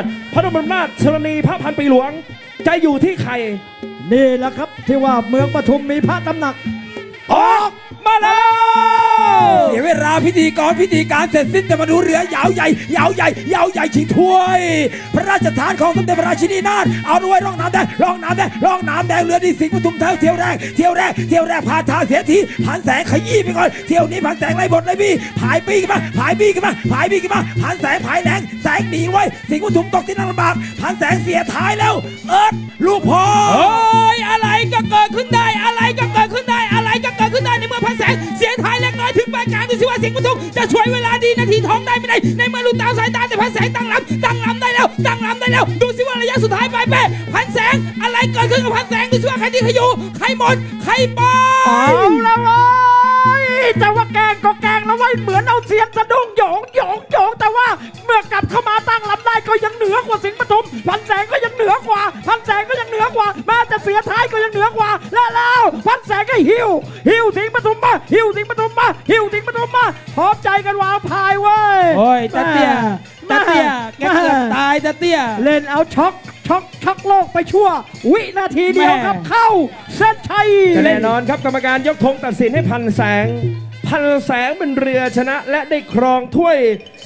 ถพระบรมราชชนนีพระพันปีหลวง จะอยู่ที่ใคร นี่แหละครับที่ว่าเมืองปทุมมีพระตำหนัก ออกมาแล้ว เสียเวลาพิธีกรพิธีการเสร็จสิ้นจะมาดูเรือยาวใหญ่ ยาวใหญ่ ยาวใหญ่ชิงถ้วย พระราชทานของสมเด็จพระราชินีนาถเอาด้วยร่องน้ำแดงร่องน้ำแดงร่องน้ำแดงเรือดีสิงห์ปทุมเท่าเที่ยวแรกเที่ยวแรกเที่ยวแรกพาทางเสียทีผ่านแสงขยี้ไปก่อนเที่ยวนี้ผ่านแสงไล่บทเลยพี่ผายปีกันมาผายปีกันมาผายปีกันมาผ่านแสงผายแดงแสงหนีไว้สิงห์ปทุมตกที่นั่งลำบากผ่านแสงเสียท้ายแล้ว เอิร์ดลูกพ่อโอ้ยอะไร สิว่าสิงห์ปทุมจะช่วยเวลาดีนาทีทองได้ไม่ได้ ในเมื่อลูกตาสายตาแต่พันแสงตั้งลำตั้งลำได้แล้ว ตั้งลำได้แล้ว ดูสิว่าระยะสุดท้ายไปเป้พันแสงอะไรเกิดขึ้นกับพันแสงดูสิว่าใครที่ขยูใครหมดใครไปเอาแล้วเว้ยแต่ว่าแกงก็แกงแล้วไว้ยเหมือนเอาเสียงสะดุ้งหยองหยองหยองแต่ว่าเมื่อกลับเข้ามาตั้งลำได้ก็ยังเหนือกว่าสิงห์ปทุมพันแสงก็ยังเหนือ ก็ยังเหนือกว่า แล้วแล้วพันแสงก็หิวหิวสิงปทุมมาหิวสิงปทุมมาหิวสิงปทุมมาพร้อมใจกันวางพายเว้ยโอ้ยตาเตี้ยตาเตี้ยแกเกือบตายตาเตี้ยเล่นเอาช็อกช็อกช็อกโลกไปชั่ว วินาทีเดียวครับเข้าเส้นชัยแน่นอนครับกรรมการยกธงตัดสินให้พันแสง พันแสงเป็นเรือชนะ และได้ครองถ้วย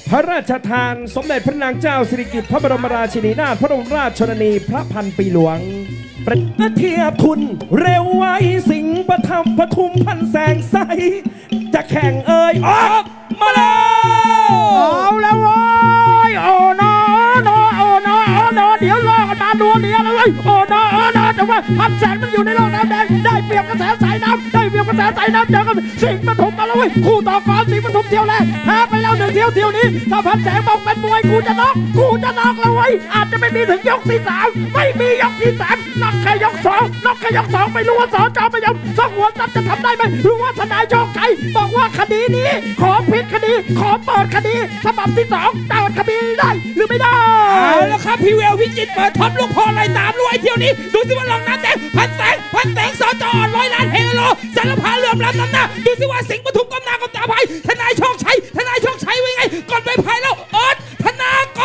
พระราชทานสมเด็จพระนางเจ้าสิริกิติ์พระบรมราชินีนาถพระบรมราชชนนีพระพันปีหลวง ประเทียบทุนเร็วไว้ สิงห์ประทับปทุมพันแสงใส จะแข่งเอ่ยออกมาแล้วเอาแล้วเว้ยโอ้นอโนโอ้นอโอ้นอเดี๋ยวรอกันมาดูเดี๋ยวเลยเว้โอ้นอโอ้นอแต่ว่าพันแสงมันอยู่ในโลกน้ำแดงได้เปรียบกระแสสายน้ำได้ แสสายน้ำเจอกันสิงห์ปฐมมาแล้วเว้ยคู่ต่อกรสิงห์ปฐมเที่ยวแรกแพ้ไปแล้วหนึ่งเที่ยวเที่ยวนี้ถ้าพันแสงบอกเป็นมวยกูจะน็อกกูจะน็อกแล้วเว้ยอาจจะไม่มีถึงยกที่สามไม่มียกที่สามน็อกแค่ยกสองน็อกแค่ยกสองไม่รู้ว่าสอจอไม่ยอมสองหัวซับจะทำได้ไหมหรือว่าทนายโชคชัยบอกว่าคดีนี้ ขอพลิกคดี ขอเปิดคดีฉบับที่สองเปิดคดีได้ ครับพี่เวลพี่จิตรเปิดท็อปลูกพอไล่ตามรวยเที่ยวนี้ ดูสิว่าลองน้ำแดงพันแสงพันแสงสอจอร้อยล้านเฮโลสารพาเลื่อมล้ำน้ำหน้าดูสิว่าสิงห์ปทุมก้มหน้าก้มตาภัยทนายโชคชัยทนายโชคชัยว่าไงก่อนไปภัยแล้วเอิร์ดธนาก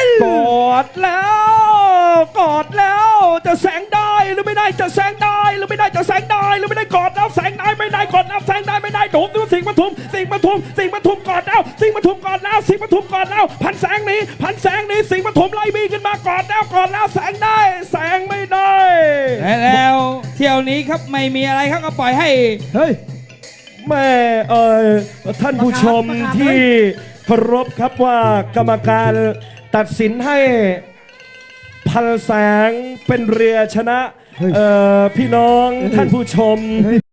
รกอดแล้วกอดแล้วจะแสงได้หรือไม่ได้จะแสงได้หรือไม่ได้จะแสงได้หรือไม่ได้กอดแล้วแสงได้ไม่ได้กอดแล้วแสงได้ไม่ได้โดดดูสิงห์ปทุมสิงห์ปทุมสิงห์ปทุมกอดแล้ว ปทุมกอดแล้ว สิงห์ปทุมกอดแล้ว พันแสงหนี้พันแสงหนี้สิงห์ปทุมไล่บีขึ้นมากอดแล้วกอดแล้วแสงได้ แสงไม่ได้และแล้วเที่ยวนี้ครับไม่มีอะไรครับก็ปล่อยให้ เฮ้ยแม่เอ่ยท่านผู้ชมประกาศที่เคารพครับว่ากรรมการตัดสินให้พันแสงเป็นเรือชนะเฮ้ยเอ่อพี่น้องท่านผู้ชม